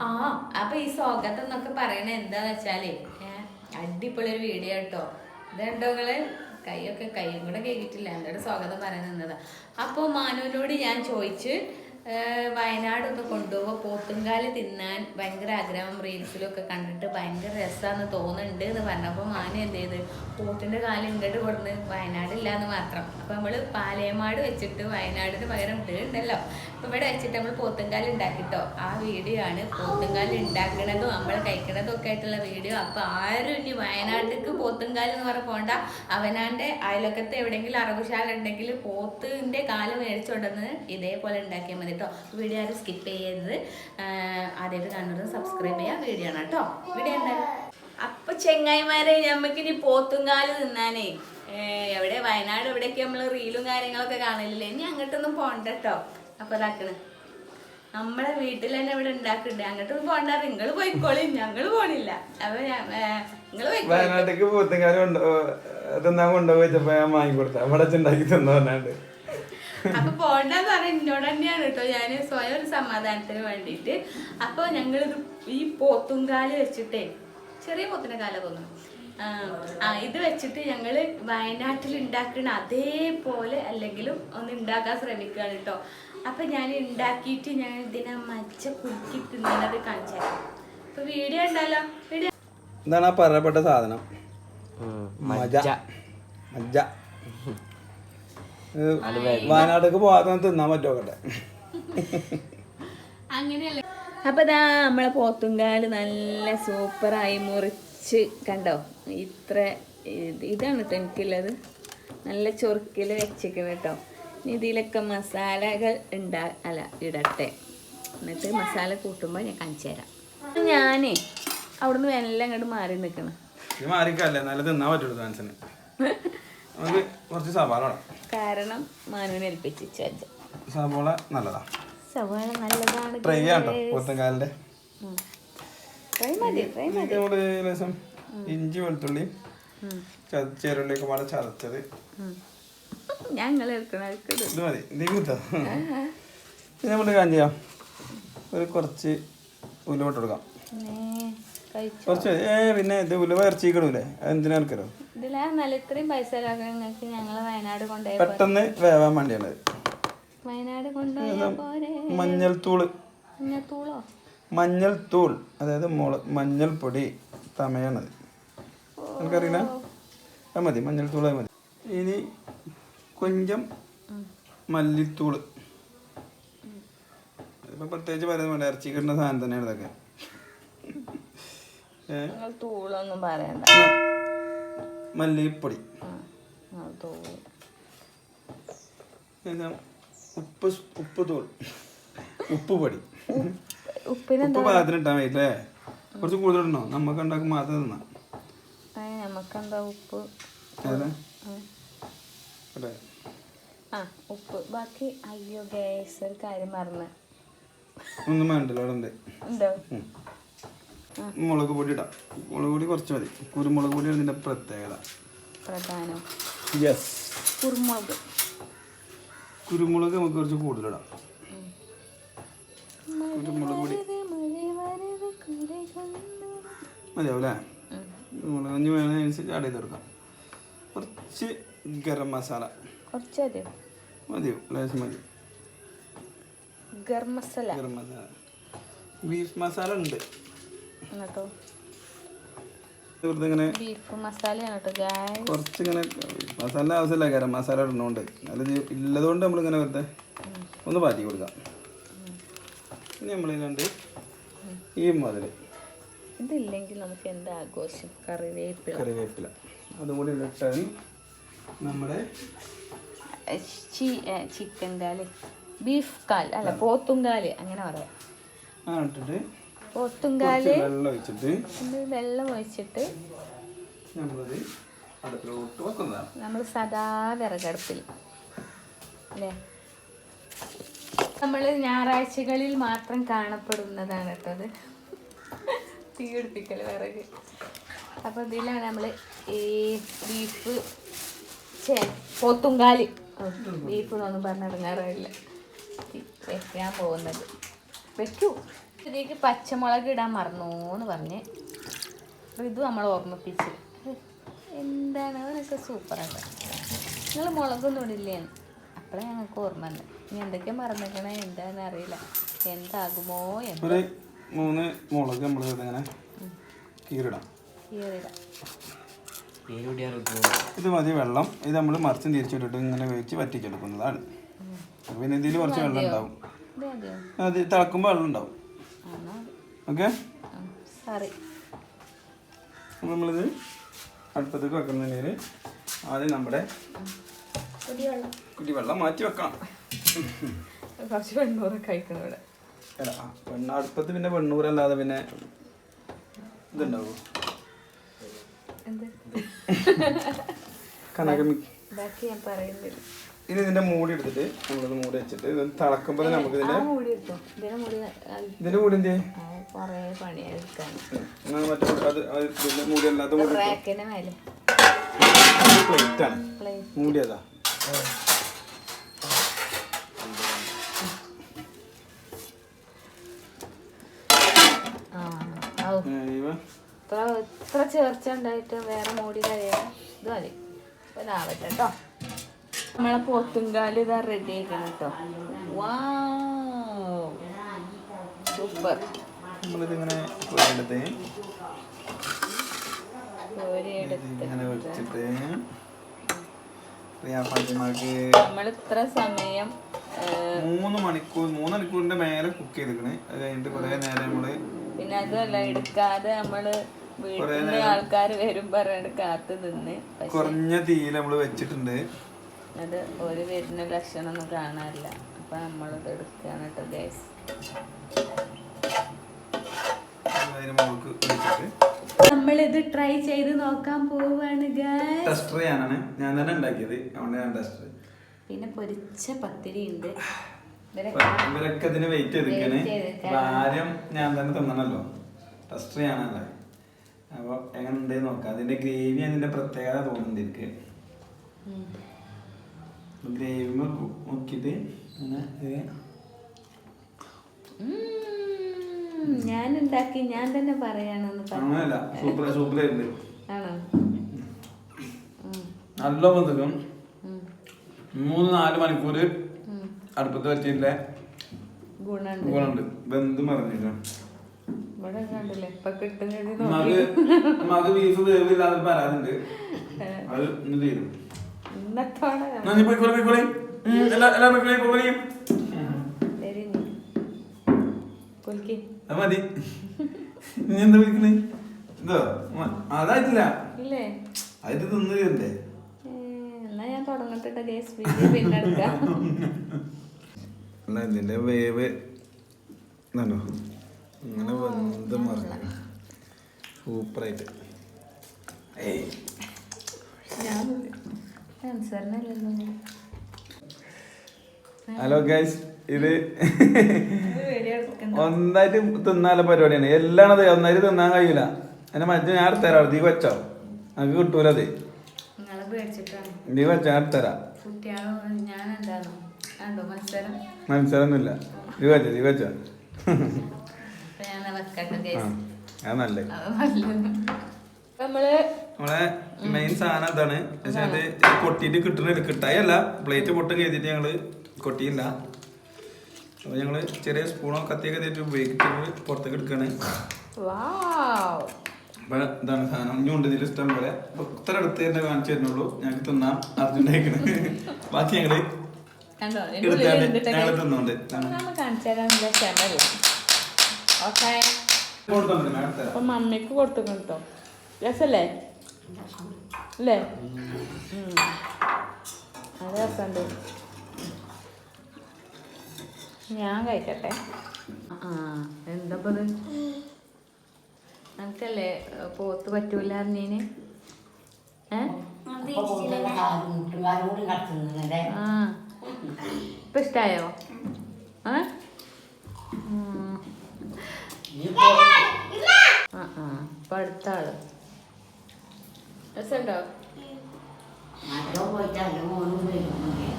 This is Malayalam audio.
ആ അപ്പൊ ഈ സ്വാഗതം എന്നൊക്കെ പറയണ എന്താന്ന് വെച്ചാലേ അടിപൊളി ഒരു വീഡിയോ കേട്ടോ. ഇതുണ്ടോ നിങ്ങൾ? കൈയൊക്കെ കൈയും കൂടെ കേട്ടിട്ടില്ല എന്നോട് സ്വാഗതം പറയാൻ നിന്നതാ. അപ്പൊ മാനുവിനോട് ഞാൻ ചോദിച്ച് ഏ, വയനാട് ഒന്ന് കൊണ്ടുപോകുമ്പോൾ പോത്തുംകാൽ തിന്നാൻ ഭയങ്കര ആഗ്രഹം. റീൽസിലൊക്കെ കണ്ടിട്ട് ഭയങ്കര രസമാണെന്ന് തോന്നുന്നുണ്ട് എന്ന് പറഞ്ഞപ്പോൾ മാന എന്ത് ചെയ്ത് പോത്തിന്റെ കാൽ ഇങ്ങോട്ട് കൊടുന്ന് വയനാടില്ല എന്ന് മാത്രം. അപ്പോൾ നമ്മൾ പാലയമാട് വെച്ചിട്ട് വയനാടിന് പകരം ഉണ്ടല്ലോ അപ്പോൾ ഇവിടെ വെച്ചിട്ട് നമ്മൾ പോത്തുംകാൽ ഉണ്ടാക്കിട്ടോ ആ വീഡിയോ ആണ് പോത്തുംകാൽ ഉണ്ടാക്കണതും നമ്മൾ കഴിക്കണതും ഒക്കെ ആയിട്ടുള്ള വീഡിയോ. അപ്പോൾ ആരും ഇനി വയനാട്ടിലേക്ക് പോത്തുംകാൽ എന്ന് പറഞ്ഞ പോണ്ട. അവനാന്റെ അയലക്കത്ത് എവിടെയെങ്കിലും അറവുശാല ഉണ്ടെങ്കിൽ പോത്തിന്റെ കാൽ മേടിച്ചുകൊണ്ടെന്ന് ഇതേപോലെ ഉണ്ടാക്കിയാൽ മതി. കേട്ടോ. വീഡിയോ ആരും സ്കിപ്പ് ചെയ്യരുത്. ആദ്യമായിട്ട് കാണുന്നത് സബ്സ്ക്രൈബ് ചെയ്യാം വീഡിയോ ആണ് കേട്ടോ. വീഡിയോ എന്തായാലും അപ്പൊ ചെങ്ങായിമാരെ ഞമ്മക്കിനി പോത്തുങ്കാൽ തിന്നാനേ. ഏ, എവിടെ? വയനാട് എവിടെയൊക്കെ നമ്മൾ റീലും കാര്യങ്ങളൊക്കെ കാണലില്ലേ? ഇനി അങ്ങോട്ടൊന്നും പോണ്ട കേട്ടോ. അപ്പൊ ഇതാക്കണ്. നമ്മളെ വീട്ടിൽ തന്നെ ഇവിടെ ഉണ്ടാക്കുന്നുണ്ട് അങ്ങോട്ടൊന്നും പോണ്ട. നിങ്ങൾ പോയിക്കോളി. ഞങ്ങൾ പോണില്ല. അപ്പൊ പോയിക്കോളി. വയനാട്ടിലേക്ക് പോത്തുങ്കാൽ തിന്നാൻ കൊണ്ടുപോയി ഞാൻ വാങ്ങിക്കൊടുത്ത അവിടെ ഉണ്ടാക്കി തിന്നു പറഞ്ഞാണ്ട്. അപ്പൊ പോണ്ടെന്ന് പറഞ്ഞ എന്നോട് തന്നെയാണ് കേട്ടോ. ഞാൻ സ്വയം ഒരു സമാധാനത്തിന് വേണ്ടിയിട്ട് അപ്പൊ ഞങ്ങൾ ഈ പോത്തുംകാൽ വെച്ചിട്ടേ ചെറിയ പോത്തിന്റെ കാല തോന്നുന്നു. ആ, ഇത് വെച്ചിട്ട് ഞങ്ങൾ വയനാട്ടിൽ ഉണ്ടാക്കുന്ന അതേപോലെ അല്ലെങ്കിലും ഒന്ന് ഉണ്ടാക്കാൻ ശ്രമിക്കുകയാണ് കേട്ടോ. അപ്പൊ ഞാൻ ഉണ്ടാക്കിയിട്ട് ഞാൻ ഇതിനെ മച്ച കുടുക്കി തിന്നുന്നത് കാണിച്ചു അപ്പൊ വീഡിയോ ഉണ്ടല്ലോ വീഡിയോ എന്താണ് ആ പറയപ്പെട്ട സാധനം. മജ മജ്ജ. ഇത് വയനാട്ടിലേക്ക് പോകാതെ തിന്നാൻ അങ്ങനെയല്ലേ? അപ്പൊ ഇതാ നമ്മളെ പോത്തുങ്കാൽ നല്ല സൂപ്പറായി മുറിച്ച് കണ്ടോ? ഇത്ര ഇതാണ് കേട്ടോ എനിക്കുള്ളത്. നല്ല ചൊറുക്കിൽ വെച്ചിരിക്കണം കേട്ടോ ഇതിലൊക്കെ മസാലകൾ ഉണ്ടാ അല്ല ഇടട്ടെ. എന്നിട്ട് മസാല കൂട്ടുമ്പോൾ ഞാൻ കാണിച്ചു തരാം. ഞാനേ അവിടുന്ന് എല്ലാം അങ്ങോട്ട് മാറി നിൽക്കണം. മാറിക്കല്ലേ? നല്ല തിന്നാൻ പറ്റുള്ളൂ കുറച്ച് സവാള കാരണം മാനുവിനെ ഏൽപ്പിച്ചു വെച്ച സവാള നല്ലതാ. സവാള നല്ലതാണ് ട്രൈ ചെയ്യാട്ടോ കേട്ടോ പോത്തങ്കാലിന്റെ ട്രൈ മതി ട്രൈ മതി. നമ്മുടെ ലേശം ഇഞ്ചി വെളുത്തുള്ളി ചെറുള്ളിയൊക്കെ പാടെ ചതച്ചത്. ഞങ്ങൾ ഇത് മതി കുത്താ പിന്നെ നമ്മൾ കാര്യം ചെയ്യാം. ഒരു കുറച്ച് ഉലുവട്ട് കൊടുക്കാം. കുറച്ച് മതി. ഏ പിന്നെ ഇത് ഉലുവ ഇറച്ചിക്കണൂലേ എന്തിനാ നല്ല ഇത്രയും പൈസ നിങ്ങൾക്ക് ഞങ്ങൾ വയനാട് കൊണ്ടുപോയ പെട്ടെന്ന് വേവാൻ വേണ്ടിയാണ്. വയനാട് കൊണ്ടുപോയ പോരെ? മഞ്ഞൾ തൂൾ മഞ്ഞൾ തൂൾ അതായത് മുള മഞ്ഞൾ പൊടി തമയാണത് എനിക്കറിയില്ല അത് മതി മഞ്ഞൾ തൂൾ അത് മതി. ഇനി കൊഞ്ചം മല്ലിത്തൂൾ. ഇപ്പൊ പ്രത്യേകിച്ച് പറയുന്നത് വേണ്ട ഇറച്ചി കിട്ടുന്ന സാധനം തന്നെയാണ് ഇതൊക്കെ. തൂളൊന്നും പറയണ്ട. മല്ലിപ്പൊടി. ഉപ്പ് ഉപ്പ് തൂൾ. ഉപ്പ് പൊടി ഉപ്പ് പാകത്തിന് ഇട്ടാൽ മതി അല്ലേ കുറച്ച് കൂടുതൽ ഇടണോ നമുക്ക് ഉണ്ടാക്കും മാത്രം തിന്നാം നമുക്കെന്താ ഉപ്പ്? ആ. ഉപ്പ്. ബാക്കി അയ്യോ ഗ്യാസ് ഒരു കാര്യം മറന്ന്. ഒന്നും വേണ്ടല്ലോ അവിടെ ഉണ്ട്. എന്തോ മുളക് പൊടി ഇടാം. മുളക് പൊടി കുറച്ച് മതി. കുരുമുളക് പൊടിയാണ് ഇതിന്റെ പ്രത്യേകത. പ്രധാനം. യെസ് കുരുമുളക്. കുരുമുളക് നമുക്ക് കുറച്ച് കൂടുതലിടാം കുരുമുളക് പൊടി. മതിയാവും അല്ലേ കുരുമുളക് ഇനി വേണതനുസരിച്ച് ആഡ് ചെയ്ത് കൊടുക്കാം. കുറച്ച് ഗരം മസാല. കുറച്ച് മതി മതിയോ? ലേശം മതി. ഗരം മസാല. ഗരം മസാല. ബീഫ് മസാല ഉണ്ട്. വെറുതെ ബീഫ് മസാലയാണ് കേട്ടോ ഗായ് കുറച്ചിങ്ങനെ മസാല ആവശ്യമില്ല ഗരം മസാല ഇടുന്നോണ്ട് അത് ഇല്ലതുകൊണ്ട് നമ്മളിങ്ങനെ വെറുതെ ഒന്ന് പാറ്റി കൊടുക്കാം. ഇനി നമ്മൾ കണ്ട് ഈ മുതൽ ഇതില്ലെങ്കിൽ നമുക്ക് എന്താ ആഘോഷം? കറിവേപ്പില. കറിവേപ്പില. അതും കൂടി ഇട്ടാൽ നമ്മുടെ ചിക്കൻ കാൽ ബീഫ് കാൽ അല്ല പോത്തുംകാൽ അങ്ങനെ പറയാം. ആ ഇട്ടിട്ട് കുറച്ച് വെള്ളം ഒഴിച്ചിട്ട് വെള്ളം ഒഴിച്ചിട്ട് നമ്മളത് അടുപ്പിലോട്ട് വെക്കുന്നതാണ്. നമ്മൾ സദാ വിറകടുപ്പിൽ. അല്ലേ? നമ്മൾ ഞായറാഴ്ചകളിൽ മാത്രം കാണപ്പെടുന്നതാണ് കേട്ടോ അത്. തീ പിടിപ്പിക്കൽ വിറക്. അപ്പോൾ ഇതിലാണ് നമ്മൾ ഈ ബീഫ് ചേ പോത്തുങ്കാലി ബീഫ് എന്നൊന്നും പറഞ്ഞിടങ്ങാറില്ല വെക്കാൻ പോകുന്നത്. വെക്കൂ. ഇതിലേക്ക് പച്ചമുളക് ഇടാൻ മറന്നു എന്ന് പറഞ്ഞ് ഇത് നമ്മൾ ഓർമ്മിപ്പിച്ച്. എന്താണ്? അതൊക്കെ സൂപ്പറാണ് നിങ്ങൾ മുളകൊന്നും ഇടില്ലേ? അപ്പോഴേ ഞങ്ങൾക്ക് ഓർമ്മ വന്നു. ഇനി എന്തൊക്കെ മറന്നിരിക്കണേ? എന്താണെന്ന് അറിയില്ല. എന്താകുമോ ഒരു മൂന്ന് മുളക് നമ്മൾ ഇങ്ങനെ കീറിടാം. കീറിടാം. ഇത് മതി വെള്ളം. ഇത് നമ്മൾ മറിച്ചും തിരിച്ചിട്ടിട്ട് ഇങ്ങനെ വെച്ച് വറ്റിച്ചെടുക്കുന്നതാണ്. പിന്നെ ഇതിൽ കുറച്ച് വെള്ളം ഉണ്ടാവും. അത് തിളക്കുമ്പോൾ വെള്ളം ഉണ്ടാവും. ഓക്കെ. സോറി നമ്മളിത് അടുപ്പത്തേക്ക് വെക്കുന്നതിന് ആദ്യം നമ്മുടെ കുടിവെള്ളം മാറ്റി വെക്കാം കുറച്ച് വെണ്ണൂറ് കഴിക്കണം ഇവിടെ. വെണ്ണ അടുപ്പത്ത് പിന്നെ വെണ്ണൂരല്ലാതെ പിന്നെ ഇതുണ്ടാവോ? കനകമി ബാക്കി ഞാൻ പറയുന്നില്ല. ഇനി ഇതിന്റെ മൂടി എടുത്തിട്ട് നമ്മളിത് മൂടി വെച്ചിട്ട് ഇത് തിളക്കുമ്പോൾ നമുക്ക് ഇതിന്റെ ഇതിന്റെ മൂടി എന്ത് മറ്റേ ഇതിന്റെ മൂടി അല്ലാത്ത മൂടി പ്ലേറ്റ് ആണ്. മൂടി അതാ. ഇത്ര ചേർച്ച ഉണ്ടായിട്ട് വേറെ മൂടി കഴിയാൻ ഇത് മതി. ഇപ്പൊ ലാവട്ടെ കേട്ടോ നമ്മളെ പോത്തുങ്കാൽ ഇതാ റെഡി ആക്കണം കേട്ടോ വാ സൂപ്പർ നമ്മളിതിങ്ങനെ കോരിയെടുത്ത് ഇങ്ങനെ വെച്ചിട്ട് പ്രിയ ഫാത്തിമാക്ക് നമ്മൾ ഇത്ര സമയം മൂന്ന് മണിക്കൂർ മൂന്ന് മണിക്കൂറിന്റെ മേലെ കുക്ക് ചെയ്തിരിക്കണേ അത് കഴിഞ്ഞിട്ട് കുറെ നേരം നമ്മൾ പിന്നെ അതല്ല എടുക്കാതെ നമ്മൾ നിന്ന് ആൾക്കാർ വരും പറഞ്ഞിട്ട് കാത്തു നിന്ന്. കുറഞ്ഞ തീയിൽ നമ്മൾ വെച്ചിട്ടുണ്ട്. അത് ഒരു വരുന്ന ലക്ഷണമൊന്നും കാണാറില്ല. അപ്പൊ നമ്മളിത് എടുക്കുകയാണ് കേട്ടോ ഗ്യാസ് നമ്മളിത് ട്രൈ ചെയ്ത് നോക്കാൻ പോവാണ് ഗൈസ് ടെസ്റ്റർ ചെയ്യാനാണ്. ഞാൻ തന്നെ ഉണ്ടാക്കിയത്. അതുകൊണ്ട് ഞാൻ ടെസ്റ്റർ പിന്നെ പൊരിച്ച പത്തിരി ഉണ്ട്. ഇവരൊക്കെ ഇതിന് വെയിറ്റ് ചെയ്തിരിക്കണേ. ആദ്യം ഞാൻ തന്നെ തിന്നണല്ലോ. ടെസ്റ്റർ ചെയ്യാനല്ലേ അപ്പൊ എങ്ങനെ ഉണ്ടെന്ന് നോക്കാം. അതിന്റെ ഗ്രേവി അതിന്റെ പ്രത്യേകത തോന്നുന്നുണ്ട് എനിക്ക്. ഗ്രേവി നോക്കിയിട്ട് ഞാൻ ഉണ്ടാക്കി ഞാൻ തന്നെ പറയാണെന്ന് സൂപ്പർ സൂപ്പറായിട്ടുണ്ട്. ആണോ? നല്ല ബന്ധുക്കം മൂന്ന് നാല് മണിക്കൂർ. അടുപ്പത്ത് വെച്ചിട്ടില്ല? ഗുണുണ്ട്. ബന്ധു മക് മക് ബീഫ് വേവില്ലാതെ പരാതിണ്ട് അത് ഇന്ന് തീരും. ഇന്നത്തോടെ പോയിക്കോളി പോയിക്കോളി എല്ലാ- എല്ലാവരും പോയിക്കോളി, അത് മതി. നീ എന്താ വിളിക്കണേ എന്തോ? അതായിട്ടില്ല. ഇല്ലേ? അത് തിന്നു എന്നാ ഞാൻ തുടങ്ങട്ടെ പിന്നെ ഇതിന്റെ വേവ് ഇതാണോ? ഇങ്ങനെ വെന്ത് മറിഞ്ഞു. സൂപ്പറായിട്ട് ഏയ്. ഞാൻ ഹലോ ഗൈസ് ഇത് ഒന്നായിട്ട് തിന്നാല പരിപാടിയാണ്. എല്ലാം അതെ ഒന്നായിട്ട് തിന്നാൻ കഴിയില്ല എന്നെ മറ്റേ ഞാൻ എടുത്തരാം നീ വെച്ചോ. നമുക്ക് കിട്ടൂല അത്. നീ വെച്ചാ ഞാൻ എടുത്തരാം മനസ്സിലൊന്നുമില്ല നീ വെച്ചോ നീ വെച്ചോ. ഞാൻ നല്ലേ നല്ലത്. നമ്മൾ മെയിൻ സാധനം പക്ഷെ അത് കൊട്ടിയിട്ട് കിട്ടായല്ല പ്ലേറ്റ് പൊട്ടും കരുതിയിട്ട് ഞങ്ങൾ കൊട്ടിയില്ല. അപ്പൊ ഞങ്ങൾ ചെറിയ സ്പൂണോ കത്തിയൊക്കെ തേറ്റ് ഉപയോഗിച്ചിട്ട് പുറത്തേക്ക് എടുക്കാണ്. അപ്പൊ ഇതാണ് സാധനം. ഇനിയുണ്ട് ഇതിൽ ഇഷ്ടം പോലെ. ഇത്ര അടുത്ത് തന്നെ കാണിച്ചു തരുന്നുള്ളൂ. ഞങ്ങൾക്ക് തിന്നാം. അർജുനായിക്കണ് ബാക്കി ഞങ്ങൾ എടുത്താണ്ട് ഞങ്ങൾ തിന്നോണ്ട്. അപ്പൊ മമ്മിക്ക് കൊടുത്തു കേട്ടോ. രസല്ലേ അല്ലേ. അത് രസമുണ്ട് ഞാൻ കഴിക്കട്ടെ ആ എന്താപ്പത് നമുക്കല്ലേ പോത്ത് പറ്റൂല അറിഞ്ഞീന് ഇപ്പൊ ഇഷ്ടായോ ആ. ആ ആ ഇപ്പൊ അടുത്ത ആൾ രസമുണ്ടോ മറ്റോ പോയിട്ട് അതിന്റെ മോനും വരുന്നു